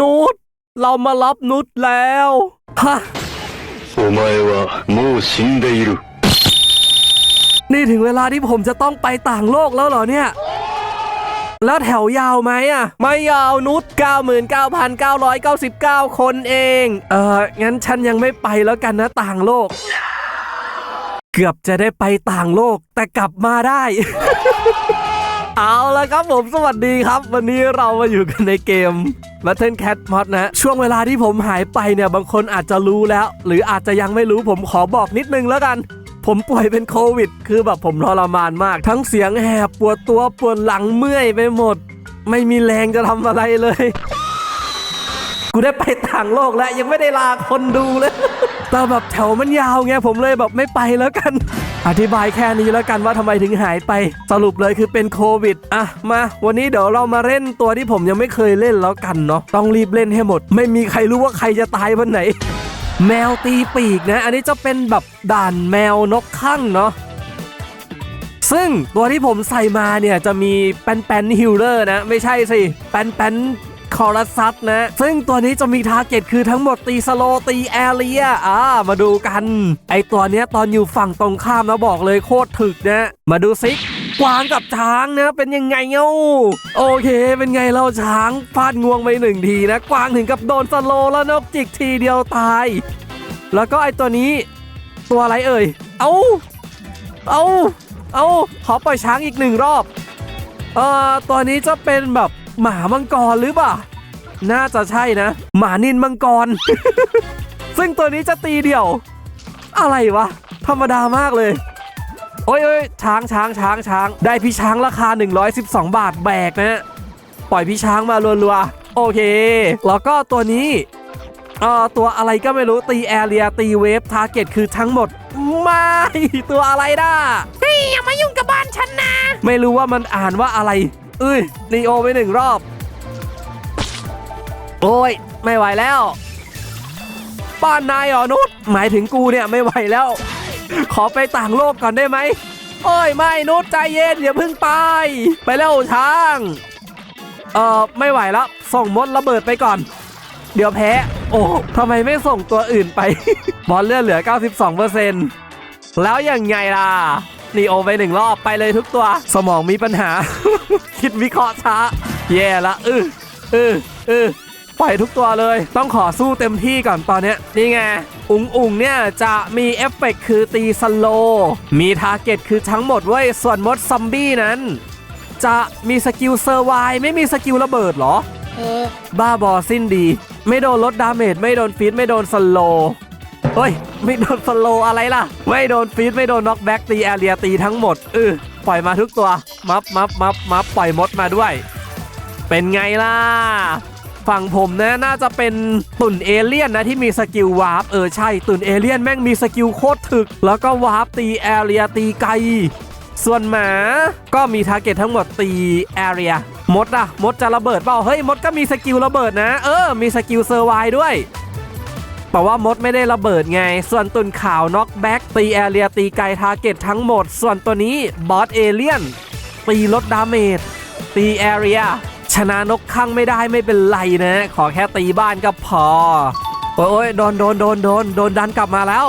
นุชเรามารับนุชแล้วฮะ お前はもう死んでいる นี่ถึงเวลาที่ผมจะต้องไปต่างโลกแล้วเหรอเนี่ย แล้วแถวยาวไหมอ่ะ ไม่ยาวนุช99,999 คนเอง เอองั้นฉันยังไม่ไปแล้วกันนะต่างโลก เกือบจะได้ไปต่างโลก แต่กลับมาได้ เอาละครับผมสวัสดีครับ วันนี้เรามาอยู่กันในเกม Battle Cat Mod นะ ช่วงเวลาที่ผมหายไปเนี่ย บางคนอาจจะรู้แล้ว หรืออาจจะยังไม่รู้ผมขอบอกนิดนึงแล้วกัน ผมป่วยเป็นโควิด คือแบบผมทรมานมาก ทั้งเสียงแหบปวดตัวปวดหลังเมื่อยไปหมด ไม่มีแรงจะทำอะไรเลย กูได้ไปต่างโลกแล้วยังไม่ได้ลาคนดูเลยแต่แบบแถวมันยาวไงผมเลยแบบไม่ไปแล้วกัน อธิบายแค่นี้แล้วกันว่าทำไมถึงหายไป สรุปเลยคือเป็นโควิดอะมา วันนี้เดี๋ยวเรามาเล่นตัวที่ผมยังไม่เคยเล่นแล้วกันเนาะต้องรีบเล่นให้หมด ไม่มีใครรู้ว่าใครจะตายวันไหน แมวตีปีกนะ อันนี้จะเป็นแบบด่านแมวนกข้างเนาะซึ่งตัวที่ผมใส่มาเนี่ยจะมีแปนแปนฮิลเลอร์นะ ไม่ใช่สิแปนแปน คอรัสซัตนะ ซึ่งตัวนี้จะมีทาร์เก็ตคือทั้งหมดตีสโลตีแอเรียอ่ามาดูกัน ไอตัวเนี้ยตอนอยู่ฝั่งตรงข้ามนะบอกเลยโคตรถึกนะมาดูซิกวางกับช้างนะเป็นยังไงเอ้าโอเค เป็นไงเราช้างฟาดงวงไปหนึ่งทีนะ กวางถึงกับโดนสโลแล้วนกจิกทีเดียวตาย แล้วก็ไอตัวนี้ ตัวอะไรเอ่ย เอาเอาเอาขอปล่อยช้างอีกหนึ่งรอบเอ่อตัวนี้จะเป็นแบบ หมามังกรหรือเปล่า น่าจะใช่นะ หมานินมังกร ซึ่งตัวนี้จะตีเดี่ยว อะไรวะ ธรรมดามากเลย โอ้ยโอ้ยช้างช้างช้างช้าง ได้พี่ช้างราคา 112 บาทแบกนะปล่อยพี่ช้างมารัวๆ โอเค แล้วก็ตัวนี้เอ่อตัวอะไรก็ไม่รู้ตีแอเรียตีเวฟทาร์เก็ตคือทั้งหมด ไม่ ตัวอะไรน่ะเฮ้ยอย่ามายุ่งกับบ้านฉันนะ ไม่รู้ว่ามันอ่านว่าอะไร เอ้ยนีโอไปหนึ่งรอบ โอ้ย ไม่ไหวแล้ว บ้านนายเหรอนุชหมายถึงกูเนี่ยไม่ไหวแล้ว ขอไปต่างโลกก่อนได้ไหมโอ้ยไม่นุชใจเย็นอย่าเพิ่งไป ไปแล้วช้าง เอ่อ ไม่ไหวแล้ว ส่งมดระเบิดไปก่อน เดี๋ยวแพ้ โอ้ทำไมไม่ส่งตัวอื่นไป บอลเลือดเหลือ 92%แล้วยังไงล่ะ นีโอไปหนึ่งรอบไปเลยทุกตัว สมองมีปัญหา คิดวิเคราะห์ช้า แย่ละเออเออเออปล่อยทุกตัวเลย ต้องขอสู้เต็มที่ก่อนตอนเนี้ยนี่ไง อุงอุงเนี่ยจะมีเอฟเฟกต์คือตีสโลว์มีทาร์เก็ตคือทั้งหมดเว้ย ส่วนมดซอมบี้นั้น จะมีสกิลเซอร์ไวไม่มีสกิลระเบิดเหรอ บ้าบอสิ้นดี ไม่โดนลดดาเมจไม่โดนฟีดไม่โดนสโลว์เฮ้ย ไม่โดนสโลอะไรล่ะ ไม่โดนฟีดไม่โดนน็อกแบ็กตีแอเรียตีทั้งหมดเออปล่อยมาทุกตัว มับมับมับมับปล่อยมดมาด้วย เป็นไงล่ะ ฝั่งผมนะน่าจะเป็นตุ่นเอเลี่ยนนะที่มีสกิลวาร์ปเออใช่ตุ่นเอเลี่ยนแม่งมีสกิลโคตรถึก แล้วก็วาร์ปตีแอเรียตีไกล ส่วนหมาก็มีทาร์เก็ตทั้งหมดตีแอเรียมดอะมดจะระเบิดเปล่าเฮ้ยมดก็มีสกิลระเบิดนะ เออ มีสกิลเซอร์ไวด้วย แต่ว่ามดไม่ได้ระเบิดไง ส่วนตุนข่าวน็อกแบ็กตีแอเรียตีไกลทาร์เก็ตทั้งหมด ส่วนตัวนี้บอสเอเลียนตีลดดาเมจตีแอเรียชนะนกข้างไม่ได้ไม่เป็นไรนะ ขอแค่ตีบ้านก็พอ โอ้ยโดนโดนโดนโดนโดนดันกลับมาแล้ว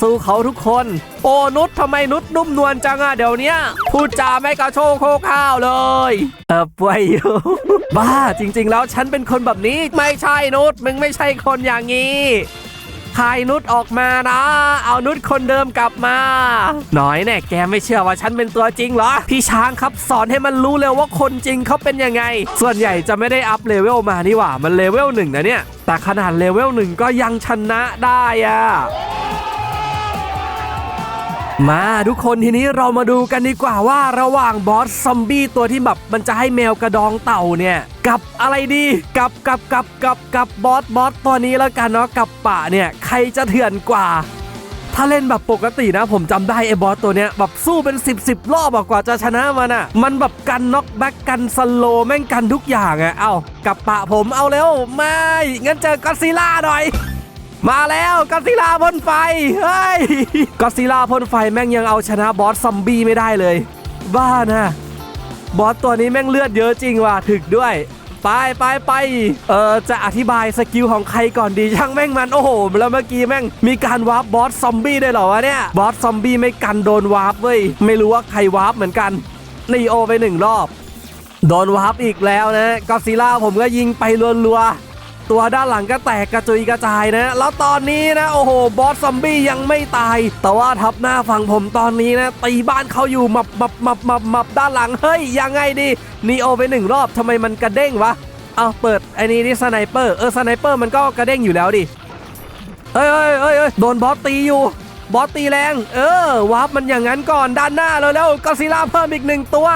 สู้เขาทุกคน โอ้นุชทำไมนุชนุ่มนวลจังอะเดี๋ยวนี้พูดจาไม่กระโชกโคกข้าวเลย เออป่วยอยู่บ้าจริง ๆ แล้วฉันเป็นคนแบบนี้ไม่ใช่นุชมึงไม่ใช่คนอย่างนี้คายนุชออกมานะ เอานุชคนเดิมกลับมา หน่อยแน่แกไม่เชื่อว่าฉันเป็นตัวจริงเหรอ พี่ช้างครับสอนให้มันรู้เลยว่าคนจริงเขาเป็นยังไง ส่วนใหญ่จะไม่ได้อัพเลเวลมานี่หว่า มันเลเวลหนึ่งนะเนี่ย แต่ขนาดเลเวลหนึ่งก็ยังชนะได้อะ มาทุกคนทีนี้เรามาดูกันดีกว่าว่าระหว่างบอสซอมบี้ตัวที่แบบมันจะให้แมวกระดองเต่าเนี่ยกับอะไรดีกับกับกับกับกับบอสบอสตัวนี้แล้วกันเนาะกับป่าเนี่ยใครจะเถื่อนกว่า ถ้าเล่นแบบปกตินะ ผมจำได้ไอ้บอสตัวเนี้ยแบบสู้เป็น 10บสรอบกว่าจะชนะมันอะมันแบบกันน็อกแบ็กกันสโลแม่งกันทุกอย่างอะเอากับปะผมเอาเร็วไม่งั้นเจอก็อซิลล่าหน่อย มาแล้วก็อดซิลาพ่นไฟ เฮ้ยก็อดซิลาพ่นไฟแม่งยังเอาชนะบอสซอมบี้ไม่ได้เลย บ้านะบอสตัวนี้แม่งเลือดเยอะจริงว่ะถึกด้วย ไปไปไปเออจะอธิบายสกิลของใครก่อนดีช่างแม่งมันโอ้โหแล้วเมื่อกี้แม่งมีการวาร์ปบอสซอมบี้ได้หรอวะเนี่ยบอสซอมบี้ไม่กันโดนวาร์ปเว้ยไม่รู้ว่าใครวาร์ปเหมือนกันนีโอไปหนึ่งรอบ โดนวาร์ปอีกแล้วนะก็ซิล่าผมก็ยิงไปรัวๆ ตัวด้านหลังก็แตกกระจุยกระจายนะ แล้วตอนนี้นะ โอ้โห บอสซอมบี้ยังไม่ตาย แต่ว่าทับหน้าฝั่งผมตอนนี้นะ ตีบ้านเขาอยู่มับมับมับมับมับด้านหลัง เฮ้ย ยังไงดีนีโอไปหนึ่งรอบทำไมมันกระเด้งวะ เอาเปิดไอ้นี่นี่สไนเปอร์ เออ สไนเปอร์มันก็กระเด้งอยู่แล้วดิ เอ้ยเอ้ยเอ้ยโดนบอสตีอยู่ บอสตีแรง เออ วาร์ปมันอย่างนั้นก่อนด้านหน้าเลยแล้วก็ซิล่าเพิ่มอีกหนึ่งตัว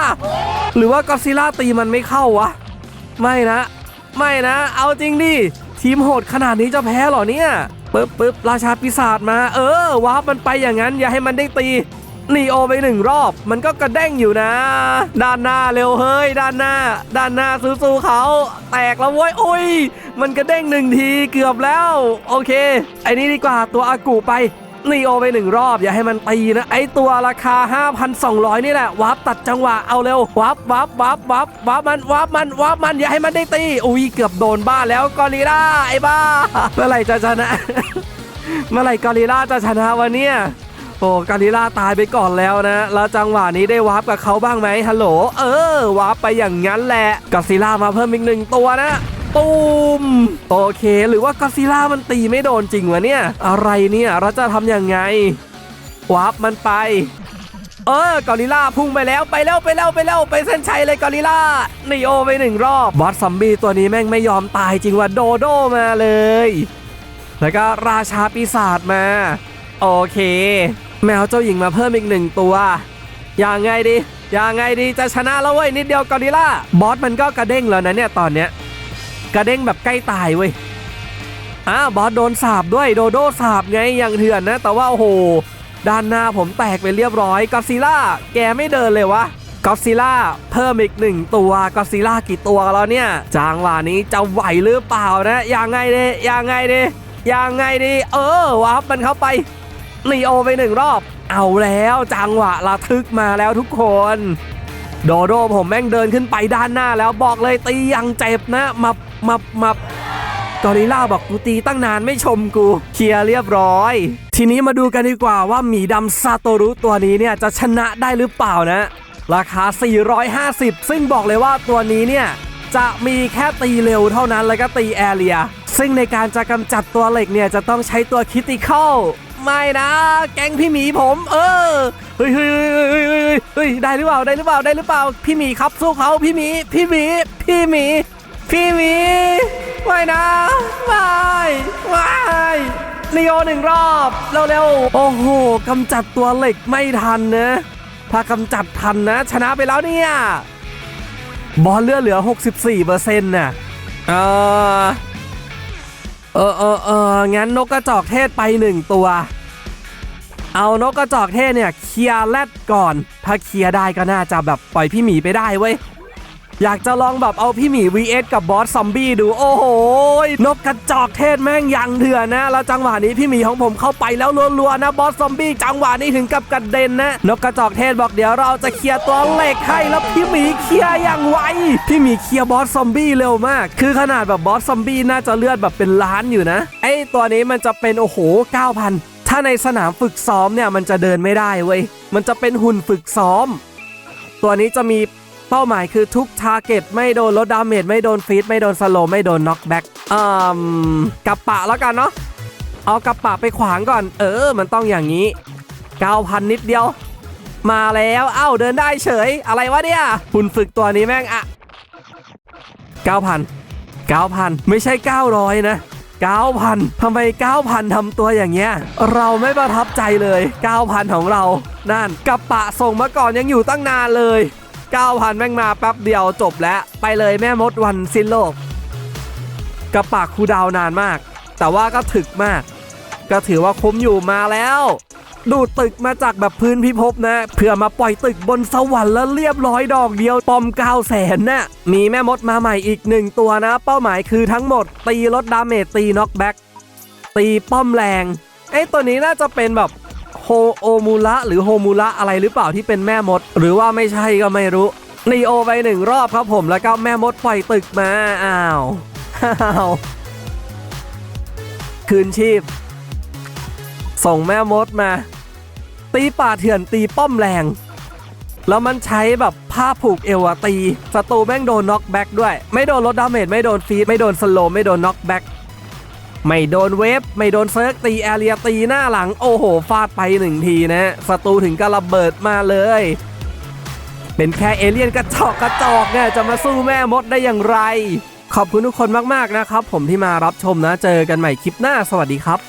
หรือว่าก็ซิล่าตีมันไม่เข้าวะ ไม่นะ ไม่นะ เอาจริงดิ ทีมโหดขนาดนี้จะแพ้เหรอเนี่ยปึ๊บปึ๊บราชาปีศาจมา เออวาร์ปมันไปอย่างนั้น อย่าให้มันได้ตีนีโอไปหนึ่งรอบ มันก็กระเด้งอยู่นะ ด้านหน้าเร็วเฮ้ย ด้านหน้า ด้านหน้าสู้ๆเขาแตกแล้วเว้ยโอ้ย มันกระเด้งหนึ่งทีเกือบแล้ว โอเค ไอ้นี่ดีกว่าตัวอากูไป นีโอไปหนึ่งรอบ อย่าให้มันตีนะ ไอตัวราคา 5,200 นี่แหละวับตัดจังหวะเอาเร็ววับวับวับวับวับมันวับมันวับมันอย่าให้มันได้ตีอุ้ยเกือบโดนบ้าแล้วกอริล่าไอ้บ้าเมื่อไหร่จะชนะ เมื่อไหร่กอริล่าจะชนะวันเนี้ยโอ้กอริล่าตายไปก่อนแล้วนะ แล้วจังหวะนี้ได้วาร์ปกับเขาบ้างไหมฮัลโหล เออ วาร์ปไปอย่างนั้นแหละกอซิลล่ามาเพิ่มอีกหนึ่งตัวนะ ตูมโอเค หรือว่ากอซิล่ามันตีไม่โดนจริงวะเนี่ย อะไรเนี่ยเราจะทำยังไงวาร์ปมันไปเออกอริล่าพุ่งไปแล้วไปแล้วไปแล้วไปแล้วไปเส้นชัยเลยกอริล่านีโอไปหนึ่งรอบบอสซอมบี้ตัวนี้แม่งไม่ยอมตายจริงว่าโดโดมาเลย แล้วก็ราชาปีศาจมา โอเค แมวเจ้าหญิงมาเพิ่มอีกหนึ่งตัวยังไงดียังไงดีจะชนะแล้วเว้ยนิดเดียวกอริล่าบอสมันก็กระเด้งแล้วนะเนี่ยตอนเนี้ย กระเด้งแบบใกล้ตายเว้ยอ้าวบอสโดนสาบด้วยโดโดสาบไงอย่างเถื่อนนะ แต่ว่าโอ้โหด้านหน้าผมแตกไปเรียบร้อยกอซิล่าแกไม่เดินเลยวะกอซิล่าเพิ่มอีกหนึ่งตัวกอซิล่ากี่ตัวแล้วเนี่ย จางหวานี้จะไหวหรือเปล่านะยังไงดียังไงดียังไงดี เออวับมันเข้าไปนีโอไปหนึ่งรอบ เอาแล้วจังหวะระทึกมาแล้วทุกคน โดโดผมแม่งเดินขึ้นไปด้านหน้าแล้วบอกเลยตียังเจ็บนะมับ มับมับกอริลล่าบอกกูตีตั้งนานไม่ชมกู เคลียร์เรียบร้อย ทีนี้มาดูกันดีกว่าว่าหมีดำซาโตรุตัวนี้เนี่ยจะชนะได้หรือเปล่านะ ราคา 450 ซึ่งบอกเลยว่าตัวนี้เนี่ยจะมีแค่ตีเร็วเท่านั้นแล้วก็ตีแอเรีย ซึ่งในการจะกำจัดตัวเหล็กเนี่ยจะต้องใช้ตัวคิติคอลไม่นะ แกงพี่หมีผม เออเฮ้ยเฮ้ยเฮ้ยเฮ้ยเฮ้ยเฮ้ยได้หรือเปล่าได้หรือเปล่าได้หรือเปล่า พี่หมีครับสู้เขาพี่หมีพี่หมีพี่หมี พี่หมีไม่นะไม่ไม่ลีโอหนึ่งรอบเร็วๆโอ้โหกำจัดตัวเหล็กไม่ทันนะ ถ้ากำจัดทันนะ ชนะไปแล้วเนี่ย บอลเลือดเหลือ 64เปอร์เซ็นต์น่ะเออเออเออเอองั้นนกกระจอกเทศไปหนึ่งตัว เอานกกระจอกเทศเนี่ยเคลียร์แรดก่อน ถ้าเคลียร์ได้ก็น่าจะแบบปล่อยพี่หมีไปได้เว้ย อยากจะลองแบบเอาพี่หมี vs กับบอสซอมบี้ดูโอ้โหนกกระจอกเทศแม่งยังเถื่อนนะ แล้วจังหวะนี้พี่หมีของผมเข้าไปแล้วรัวๆนะบอสซอมบี้จังหวะนี้ถึงกับกระเด็นนะนกกระจอกเทศบอกเดี๋ยวเราจะเคลียร์ตัวเหล็กให้แล้วพี่หมีเคลียร์อย่างไวพี่หมีเคลียร์บอสซอมบี้เร็วมาก คือขนาดแบบบอสซอมบี้น่าจะเลือดแบบเป็นล้านอยู่นะไอตัวนี้มันจะเป็นโอ้โห 9,000 ถ้าในสนามฝึกซ้อมเนี่ยมันจะเดินไม่ได้เว้ยมันจะเป็นหุ่นฝึกซ้อม ตัวนี้จะมี เป้าหมายคือทุกทาร์เก็ตไม่โดนลดดาเมจไม่โดนฟีดไม่โดนสโลว์ไม่โดนน็อกแบ็กอืมกับปะแล้วกันเนาะเอากับปะไปขวางก่อน เออ มันต้องอย่างนี้ 9,000 นิดเดียว มาแล้วเอ้าเดินได้เฉย อะไรวะเนี่ยหุ่นฝึกตัวนี้แม่งอะ9,000 9,000 ไม่ใช่ 900 นะ 9,000ทำไม 9,000ทำตัวอย่างเงี้ย เราไม่ประทับใจเลย 9,000 ของเรา นั่นกับปะส่งมาก่อนยังอยู่ตั้งนานเลย 9,000 แม่งมาแป๊บเดียวจบแล้วไปเลยแม่มดวันสิ้นโลกกับปากคูดาวนานมาก แต่ว่าก็ถึกมาก ก็ถือว่าคุ้มอยู่มาแล้ว ดูตึกมาจากแบบพื้นพิภพนะ เพื่อมาปล่อยตึกบนสวรรค์แล้วเรียบร้อยดอกเดียวปอม9 0 0แสนน่ะมีแม่มดมาใหม่อีกหนึ่งตัวนะ เป้าหมายคือทั้งหมด ตีลดดาเมจตีน็อกแบ็กตีป้อมแรงไอ้ตัวนี้น่าจะเป็นแบบ โฮโอมูระหรือโฮมูระอะไรหรือเปล่าที่เป็นแม่มด หรือว่าไม่ใช่ก็ไม่รู้นีโอไปหนึ่งรอบครับผมแล้วก็แม่มดปล่อยตึกมาอ้าวอ้าวคืนชีพ ส่งแม่มดมา ตีป่าเถื่อนตีป้อมแรง แล้วมันใช้แบบผ้าผูกเอวตีศัตรูแม่งโดนน็อกแบ็กด้วย ไม่โดนลดดาเมจไม่โดนฟีดไม่โดนสโลว์ไม่โดนน็อกแบ็ก ไม่โดนเวฟไม่โดนเซิร์กตีแอเรียตีหน้าหลัง โอ้โห ฟาดไปหนึ่งทีนะศัตรูถึงกระเบิดมาเลย เป็นแค่เอเลี่ยนกระจอกกระจอกเนี่ยจะมาสู้แม่มดได้อย่างไร ขอบคุณทุกคนมาก ๆ นะครับ ผมที่มารับชมนะ เจอกันใหม่คลิปหน้า สวัสดีครับ